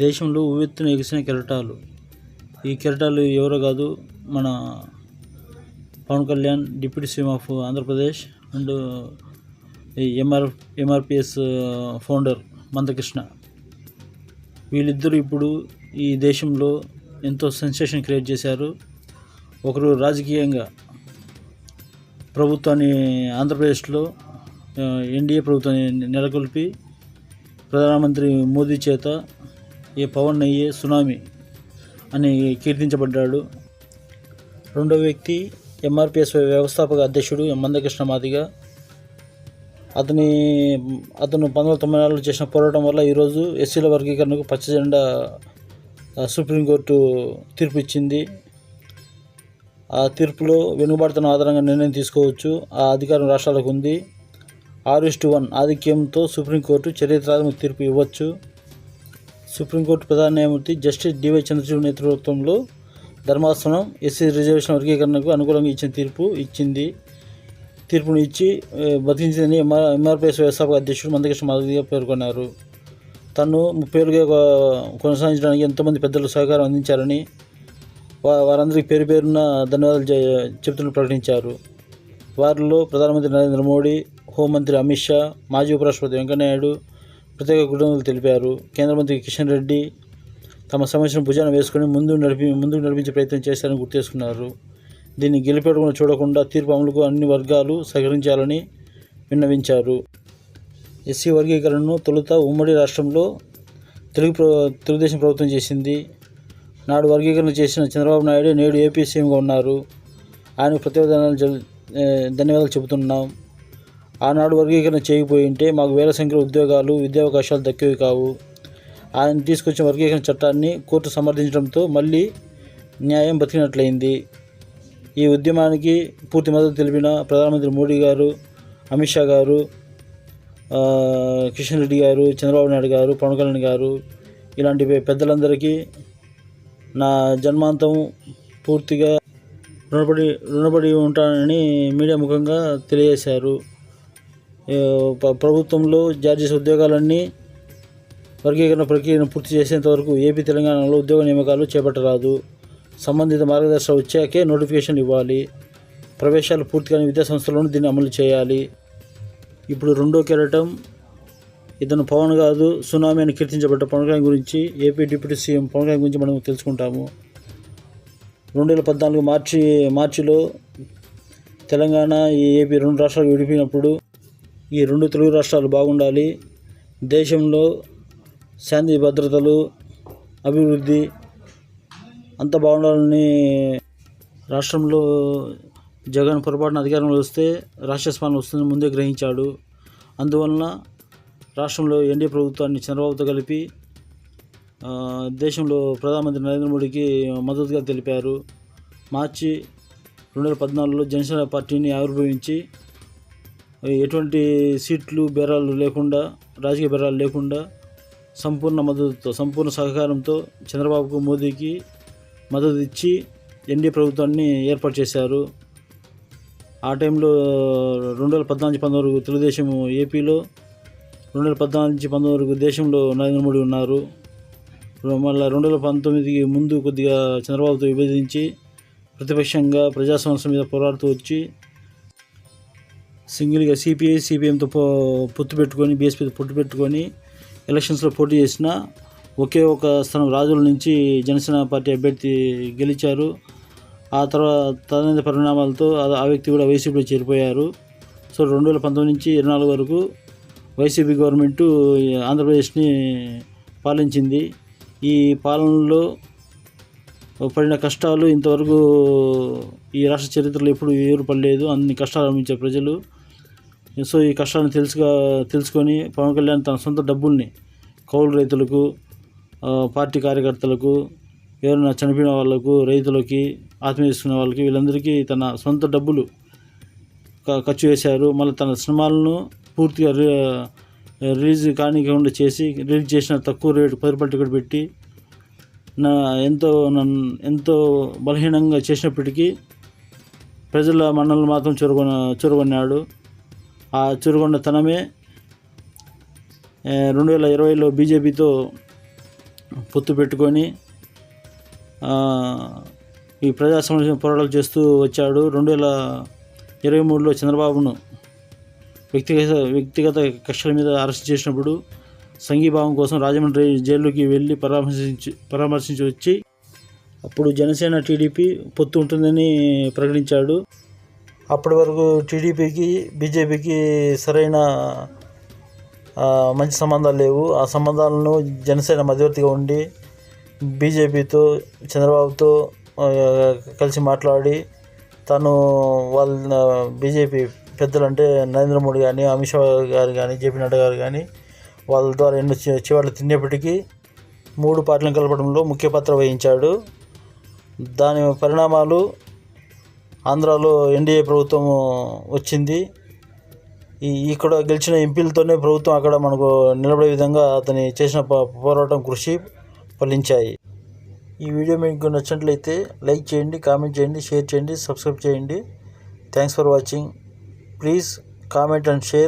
దేశంలో ఉవ్వెత్తున ఎగిసిన కెరటాలు. ఈ కెరటాలు ఎవరో కాదు మన Pawan Kalyan deputy CM of Andhra Pradesh and MR MRPS founder Manda Krishna. వీళ్ళిద్దరూ ఇప్పుడు ఈ దేశంలో ఎంతో సెన్సేషన్ క్రియేట్ చేశారు. ఒకరు రాజకీయంగా ప్రభుత్వాన్ని ఆంధ్రప్రదేశ్లో ఎన్డీఏ ప్రభుత్వాన్ని నెలకొల్పి ప్రధానమంత్రి మోదీ చేత ఏ పవన్ అయ్యే సునామీ అని కీర్తించబడ్డాడు. రెండో వ్యక్తి ఎంఆర్పిఎస్ వ్యవస్థాపక అధ్యక్షుడు మందకృష్ణ మాదిగ. అతని అతను పంతొమ్మిది వందల తొంభై నాలుగులో చేసిన పోరాటం వల్ల ఈరోజు ఎస్సీల వర్గీకరణకు పచ్చ జెండా సుప్రీంకోర్టు తీర్పు ఇచ్చింది. ఆ తీర్పులో వెనుకబాటుతనం ఆధారంగా నిర్ణయం తీసుకోవచ్చు. ఆ అధికారం రాష్ట్రాలకు ఉంది. ఆర్ ఇస్ టు వన్ ఆధిక్యంతో సుప్రీంకోర్టు చరిత్రాత్మక తీర్పు ఇవ్వచ్చు. సుప్రీంకోర్టు ప్రధాన న్యాయమూర్తి జస్టిస్ డివై చంద్రచూడ్ నేతృత్వంలో ధర్మాసనం ఎస్సీ రిజర్వేషన్ వర్గీకరణకు అనుకూలంగా ఇచ్చిన తీర్పు ఇచ్చింది. తీర్పును ఇచ్చి బతికించిందని ఎంఆర్ ఎంఆర్పిఎస్ వ్యవస్థాపక అధ్యక్షుడు మందకృష్ణ మాదిగా పేర్కొన్నారు. తను ముప్పై ఏళ్ళుగా కొనసాగించడానికి ఎంతోమంది పెద్దలు సహకారం అందించారని వారందరికీ పేరు పేరున ధన్యవాదాలు చె- చెబుతున్నట్టు ప్రకటించారు. వారిలో ప్రధానమంత్రి నరేంద్ర మోడీ హోంమంత్రి అమిత్ షా మాజీ ఉపరాష్ట్రపతి వెంకయ్యనాయుడు ప్రత్యేక కృతజ్ఞతలు తెలిపారు. కేంద్ర మంత్రి కిషన్ రెడ్డి తమ సమస్యను భుజాన వేసుకుని ముందు నడిపి ముందుకు నడిపించే ప్రయత్నం చేశారని గుర్తు చేసుకున్నారు. దీన్ని గెలిపెట్టకుండా చూడకుండా తీర్పు అమలుకు అన్ని వర్గాలు సహకరించాలని విన్నవించారు. ఎస్సీ వర్గీకరణను తొలుత ఉమ్మడి రాష్ట్రంలో తెలుగు ప్ర తెలుగుదేశం ప్రభుత్వం చేసింది. నాడు వర్గీకరణ చేసిన చంద్రబాబు నాయుడు నేడు ఏపీ సీఎంగా ఉన్నారు. ఆయన ప్రత్యేక ధన్యవాదాలు చెబుతున్నాం. ఆనాడు వర్గీకరణ చేయకపోయి ఉంటే మాకు వేల సంఖ్యలో ఉద్యోగాలు విద్యావకాశాలు దక్కేవి కావు. ఆయన తీసుకొచ్చిన వర్గీకరణ చట్టాన్ని కోర్టు సమర్థించడంతో మళ్ళీ న్యాయం బతికినట్లయింది. ఈ ఉద్యమానికి పూర్తి మద్దతు తెలిపిన ప్రధానమంత్రి మోడీ గారు అమిత్ షా గారు కిషన్ రెడ్డి గారు చంద్రబాబు నాయుడు గారు పవన్ కళ్యాణ్ గారు ఇలాంటి పెద్దలందరికీ నా జన్మాంతం పూర్తిగా రుణపడి రుణపడి ఉంటానని మీడియా ముఖంగా తెలియజేశారు. ప్రభుత్వంలో జారీ చేసే ఉద్యోగాలన్నీ వర్గీకరణ ప్రక్రియను పూర్తి చేసేంత వరకు ఏపీ తెలంగాణలో ఉద్యోగ నియామకాలు చేపట్టరాదు. సంబంధిత మార్గదర్శకాలు వచ్చాకే నోటిఫికేషన్ ఇవ్వాలి. ప్రవేశాలు పూర్తి కాని విద్యా సంస్థలను దీన్ని అమలు చేయాలి. ఇప్పుడు రెండో కెరటం ఇతను పవన్ కాదు సునామీ అని కీర్తించబడ్డ పవన్ కళ్యాణ్ గురించి AP deputy CM Pawan Kalyan గురించి మనం తెలుసుకుంటాము. రెండు వేల పద్నాలుగు మార్చి మార్చిలో తెలంగాణ ఏపీ రెండు రాష్ట్రాలు విడిపోయినప్పుడు ఈ రెండు తెలుగు రాష్ట్రాలు బాగుండాలి. దేశంలో శాంతి భద్రతలు అభివృద్ధి అంత బాగుండాలని రాష్ట్రంలో జగన్ పొరపాటున అధికారంలో వస్తే రాక్షస వస్తుందని ముందే గ్రహించాడు. అందువలన రాష్ట్రంలో ఎన్డీఏ ప్రభుత్వాన్ని చంద్రబాబుతో కలిపి దేశంలో ప్రధానమంత్రి నరేంద్ర మోడీకి మద్దతుగా తెలిపారు. మార్చి రెండు వేల పద్నాలుగులో జనసేన పార్టీని ఆవిర్భవించి ఎటువంటి సీట్లు బేరాలు లేకుండా రాజకీయ బేరాలు లేకుండా సంపూర్ణ మద్దతుతో సంపూర్ణ సహకారంతో చంద్రబాబుకు మోదీకి మద్దతు ఇచ్చి ఎన్డీఏ ప్రభుత్వాన్ని ఏర్పాటు చేశారు. ఆ టైంలో రెండు వేల పద్నాలుగు పంతొమ్మిది వరకు తెలుగుదేశం ఏపీలో రెండు వేల పద్నాలుగు నుంచి పంతొమ్మిది వరకు దేశంలో నరేంద్ర మోడీ ఉన్నారు. మళ్ళీ రెండు వేల పంతొమ్మిదికి ముందు కొద్దిగా చంద్రబాబుతో విభజించి ప్రతిపక్షంగా ప్రజా సమస్య మీద పోరాడుతూ వచ్చి సింగిల్గా సిపిఐ సిపిఎంతో పో పొత్తు పెట్టుకొని బీఎస్పీతో పొత్తు పెట్టుకొని ఎలక్షన్స్లో పోటీ చేసిన ఒకే ఒక స్థానం రాజుల నుంచి జనసేన పార్టీ అభ్యర్థి గెలిచారు. ఆ తర్వాత తదనంత పరిణామాలతో ఆ- వ్యక్తి కూడా వైసీపీలో చేరిపోయారు. సో రెండు వేల పంతొమ్మిది నుంచి ఇరవై నాలుగు వరకు వైసీపీ గవర్నమెంటు ఆంధ్రప్రదేశ్ని పాలించింది. ఈ పాలనలో పడిన కష్టాలు ఇంతవరకు ఈ రాష్ట్ర చరిత్రలో ఎప్పుడు ఎవరు పడలేదు అన్ని కష్టాలు అనుభవించారు ప్రజలు. సో ఈ కష్టాలను తెలుసుగా తెలుసుకొని పవన్ కళ్యాణ్ తన సొంత డబ్బుల్ని కౌలు రైతులకు పార్టీ కార్యకర్తలకు ఎవరైనా చనిపోయిన వాళ్ళకు రైతులకి ఆత్మీయ చేసుకున్న వాళ్ళకి వీళ్ళందరికీ తన సొంత డబ్బులు ఖర్చు చేశారు. మళ్ళీ తన సినిమాలను పూర్తిగా రిలీజ్ కానికుండా చేసి రిలీజ్ చేసిన తక్కువ రేటు పది రూపాయలు టికెట్ పెట్టి నా ఎంతో నన్ను ఎంతో బలహీనంగా చేసినప్పటికీ ప్రజల మన్నలు మాత్రం చొరగొన చొరగొన్నాడు. ఆ చురుగొండతనమే తనమే రెండు వేల ఇరవైలో బీజేపీతో పొత్తు పెట్టుకొని ఈ ప్రజా సంరక్షణ పోరాటాలు చేస్తూ వచ్చాడు. రెండు వేల ఇరవై మూడులో చంద్రబాబును వ్యక్తిగత వ్యక్తిగత కక్షల మీద అరెస్ట్ చేసినప్పుడు సంఘీభావం కోసం రాజమండ్రి జైలుకి వెళ్ళి పరామర్శించి పరామర్శించి వచ్చి అప్పుడు జనసేన టీడీపీ పొత్తు ఉంటుందని ప్రకటించాడు. అప్పటి వరకు టీడీపీకి బీజేపీకి సరైన మంచి సంబంధాలు లేవు. ఆ సంబంధాలను జనసేన మధ్యవర్తిగా ఉండి బీజేపీతో చంద్రబాబుతో కలిసి మాట్లాడి తను వాళ్ళ బీజేపీ పెద్దలు అంటే నరేంద్ర మోడీ కానీ అమిత్ షా గారు కానీ జేపీ నడ్డా గారు కానీ వాళ్ళ ద్వారా ఎన్నో చి- చివాట్లు తినేప్పటికీ మూడు పార్టీలను కలపడంలో ముఖ్య పాత్ర వహించాడు. దాని పరిణామాలు ఆంధ్రాలో ఎన్డీఏ ప్రభుత్వం వచ్చింది. ఈ ఇక్కడ గెలిచిన ఎంపీలతోనే ప్రభుత్వం అక్కడ మనకు నిలబడే విధంగా అతని చేసిన పోరాటం కృషి ఫలించాయి. ఈ వీడియో మీకు నచ్చినట్లయితే లైక్ చేయండి కామెంట్ చేయండి షేర్ చేయండి సబ్స్క్రైబ్ చేయండి. Thanks for watching. Please comment and share.